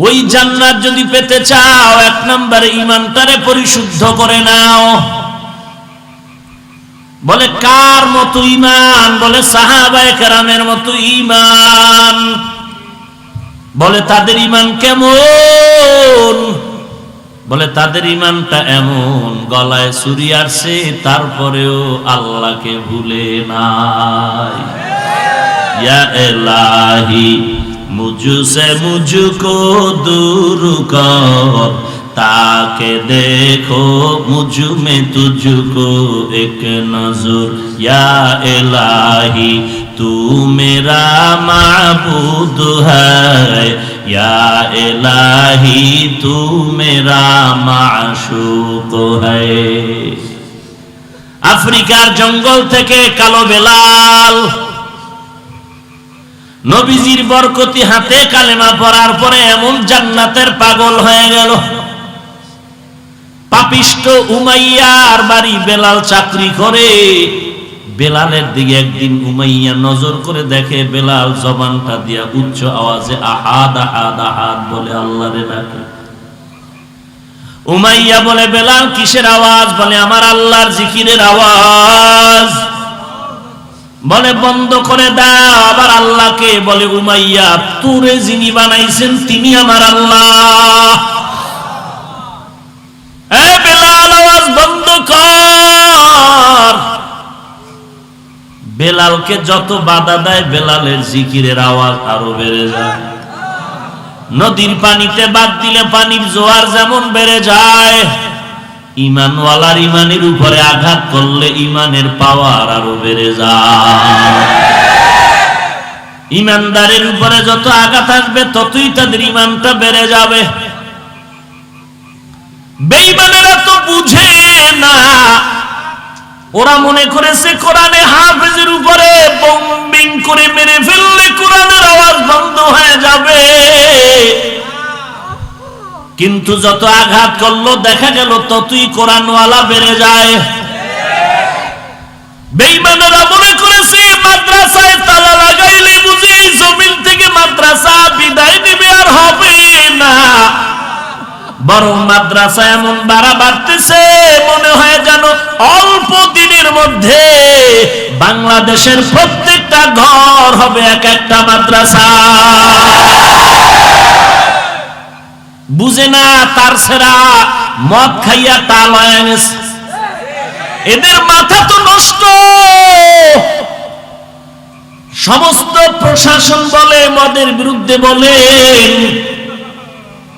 ওই জান্নাত যদি পেতে চাও, এক নম্বরে ইমানটারে পরিশুদ্ধ করে নাও। বলে, কার মতো ইমান বলে, সাহাবায়ে কেরামের মতো ইমান বলে, তাদের ইমান কেমন? বলে, তাদের ইমানটা এমন, গলায় ছুরি আসছে তারপরেও আল্লাহকে ভুলে নাই। ইয়া এলাহি मुझ से मुझको दूर कर ताके देखो मुझ में तुझको एक नजर या इलाही तू मेरा महबूद है या इलाही तू मेरा माशूक है আফ্রিকার জঙ্গল থেকে কালো বেলাল নবীজির বরকতি হাতে কালেমা পড়ার পরে এমন জান্নাতের পাগল হয়ে গেল। পাপিষ্ট উমাইয়ার বাড়ি বেলাল চাকরি করে। বেলালের দিকে একদিন উমাইয়া নজর করে দেখে বেলাল জবানটা দিয়া উচ্চ আওয়াজে আহাদ আহাদ আহাদ বলে, আল্লাহরে ডাকে। উমাইয়া বলে, বেলাল, কিসের আওয়াজ? বলে, আমার আল্লাহর জিকিরের আওয়াজ। বলে বন্ধ করে দাও, আবার আল্লাহকে বলে, উমাইয়া, তুরে যিনি বানাইছেন তিনি আমার আল্লাহ। আওয়াজ বন্ধ কর। বেলালকে যত বাধা দেয়, বেলালের জিকিরের আওয়াজ আরও বেড়ে যায়। নদীর পানিতে বাদ দিলে পানির জোয়ার যেমন বেড়ে যায় ইমানওয়ালার ইমানের উপরে আঘাত করলে ইমানের পাওয়ার আরও বেড়ে যায়। ইমানদারের উপরে যত আঘাত আসবে, ততই তাদের ইমানটা বেড়ে যাবে। বেইমানেরা তো বুঝে না। ওরা মনে করেছে কোরআনে হাফেজের উপরে বম্বিং করে মেরে ফেললে কোরআনের আওয়াজ বন্ধ হয়ে যাবে। কিন্তু যত আঘাত করল, দেখা গেল ততই কোরআনওয়ালা বেড়ে যায়। বেইমানেরা মনে করেছে, মাদ্রাসায় তালা লাগাইলে বুঝি জমিন থেকে মাদ্রাসা বিদায় নেবে আর হবে না। বরং মাদ্রাসা এমন বাড়া বাড়তেছে, মনে হয় যেন অল্প দিনের মধ্যে বাংলাদেশের প্রত্যেকটা ঘর হবে এক একটা মাদ্রাসা। বুঝে না তার সেরা, মদ খাইয়া হয়ে এদের মাথা তো নষ্ট। সমস্ত প্রশাসন বলে, মদের বিরুদ্ধে বলে।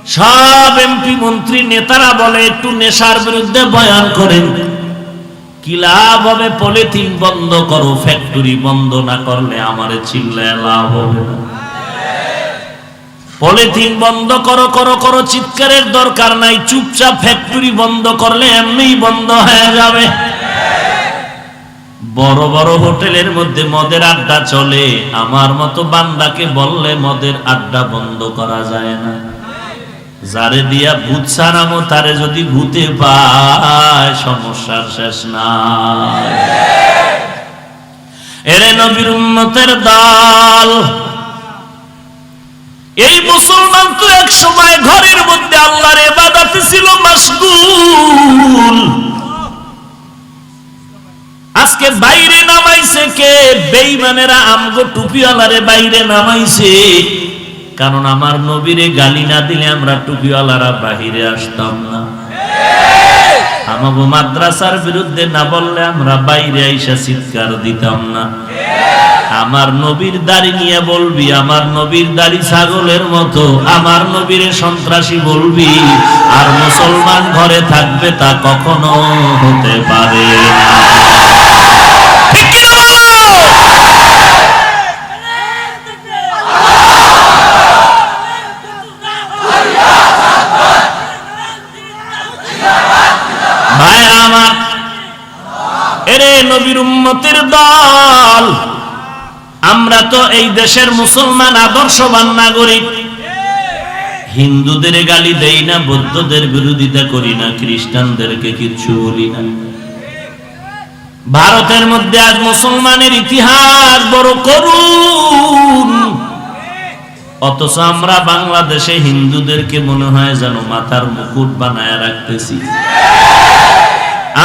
সব এমপি মন্ত্রী নেতারা বলে, একটু নেশার বিরুদ্ধে বয়ান করেন। কি লাভ হবে? পলিথিন বন্ধ করো, ফ্যাক্টরি বন্ধ না করলে আমারে চিল্লায় লাভ হবে না। পলিথিন বন্ধ করো করো করো, চিৎকারের দরকার নাই। চুপচাপ ফ্যাক্টরি বন্ধ করলে এমনিই বন্ধ হয়ে যাবে। বড় বড় হোটেলের মধ্যে মদের আড্ডা চলে। আমার মতো বান্দাকে বললে মদের আড্ডা বন্ধ করা যায় না। যারে দিয়া ভূত সারামো তারে যদি ভূতে পায়, সমস্যার শেষ না এরে নবীর উম্মতের দল। এই মুসলমান তো এক সময় ঘরের মধ্যে আল্লাহর এবাদাতে ছিল মাসগুল আজকে বাইরে নামাইছে কে? বেইমানেরা আমগো টুপিওয়ালারে বাইরে নামাইছে। কারণ আমার নবীরে গালি না দিলে আমরা টুপিওয়ালারা বাহিরে আসতাম না। আমাগো মাদ্রাসার বিরুদ্ধে না বললে আমরা বাইরে আইসা চিৎকার দিতাম না। আমার নবীর দাড়ি নিয়ে বলবি, আমার নবীর দাড়ি ছাগলের মতো, আমার নবীরে সন্ত্রাসী বলবি। আর মুসলমান ঘরে থাকবে তা কখনো হতে পারে? ভাইরা আমার, এরে নবীর উম্মতের দল। আমরা তো এই দেশের মুসলমান আদর্শবান নাগরিক। হিন্দুদের গালি দেই না, বৌদ্ধদের বিরোধিতা করি না, খ্রিস্টানদেরকে কিচ্ছু বলি না। ভারতের মধ্যে আজ মুসলমানের ইতিহাস বড় করুন অথচ আমরা বাংলাদেশে হিন্দুদেরকে মনে হয় যেন মাথার মুকুট বানায় রাখতেছি।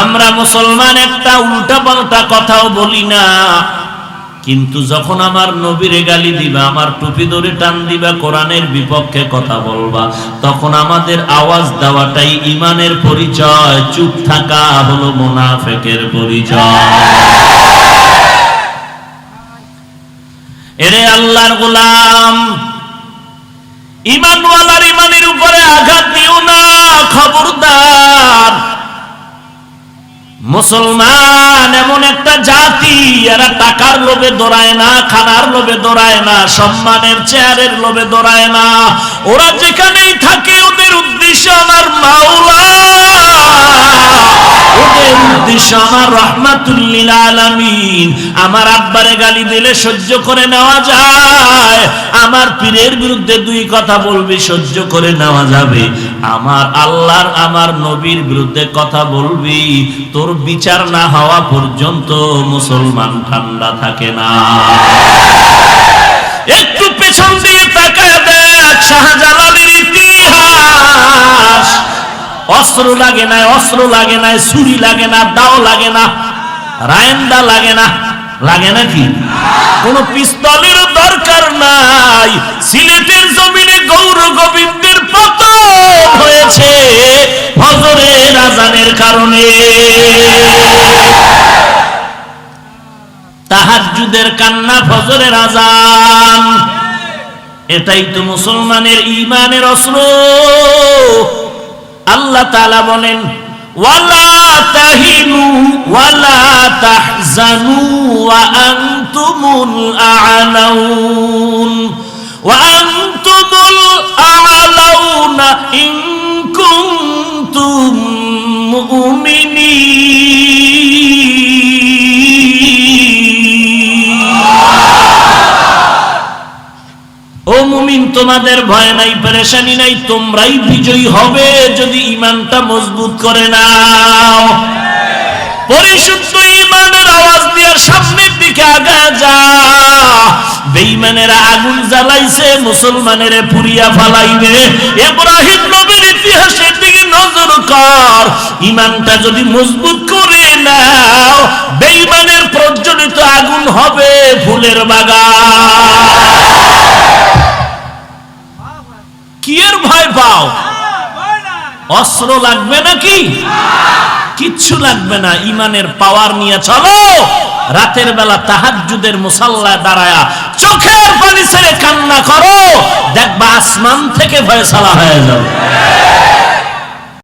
আমরা মুসলমান একটা উল্টা পাল্টা কথাও বলি না। কিন্তু যখন আমার নবীরে গালি দিবা, আমার টুপি ধরে টান দিবা, কোরআনের বিপক্ষে কথা বলবা, তখন আমাদের আওয়াজ দেওয়াটাই ইমানের পরিচয়, চুপ থাকা হলো মোনাফেকের পরিচয়। এরে আল্লাহর গোলাম, ইমানওয়ালার ইমানের উপরে আঘাত দিও না। মুসলমান, এমন একটা জাতি, এরা টাকার লোভে দৌড়ায় না, খানার লোভে দৌড়ায় না, সম্মানের চেয়ারের লোভে দৌড়ায় না। ওরা যেখানেই থাকে, ওদের উদ্দেশ্য উদ্দেশ্য আমার আব্বারে গালি দিলে সহ্য করে নেওয়া যায়। আমার পীরের বিরুদ্ধে দুই কথা বলবি, সহ্য করে নেওয়া যাবে। আমার আল্লাহর, আমার নবীর বিরুদ্ধে কথা বলবি, তোর বিচার না হওয়া পর্যন্ত মুসলমান ঠান্ডা থাকে না। একটু পেছন দিয়ে দেখ অস্ত্র লাগে না, অস্ত্র লাগে না, ছুরি লাগে না, দাও লাগে না, রায়ন্দা লাগে না, লাগে নাকি? কোন পিস্তলের দরকার নাই, সিলেটের জমিনে গৌর গোবিন্দের পতন হয়েছে হজরের আজানের কারণে। তাহাজ্জুদের কান্না ফজরের আজান। এটাই তো মুসলমানের ইমানের অস্ত্র। আল্লাহ তালা বলেন ওয়ালা মুমিন তোমাদের ভয় নাই, পেরেশানি নাই, তোমরাই বিজয়ী হবে যদি ইমানটা মজবুত করে নাও। পরিশুদ্ধ ইমানের আওয়াজ দিয়ে সামনের দিকে আগা যা। বেঈমানেরা আগুন জ্বালাইছে, মুসলমানের পুরিয়া ফালাইবে। ইব্রাহিম নবীর ইতিহাসের দিকে নজর কর। ইমানটা যদি মজবুত করে নাও, বেঈমানের প্রজ্বলিত আগুন হবে ফুলের বাগান। কি এর ভয় পাও? অস্ত্র লাগবে নাকি? কিচ্ছু লাগবে না, ইমানের পাওয়ার নিয়ে চলো। রাতের বেলা তাহাজ্জুদের মুসাল্লায় দাঁড়ায়া চোখের পানি ছেড়ে কান্না করো। দেখবা আসমান থেকে ভয় সালা হয়ে যাবে।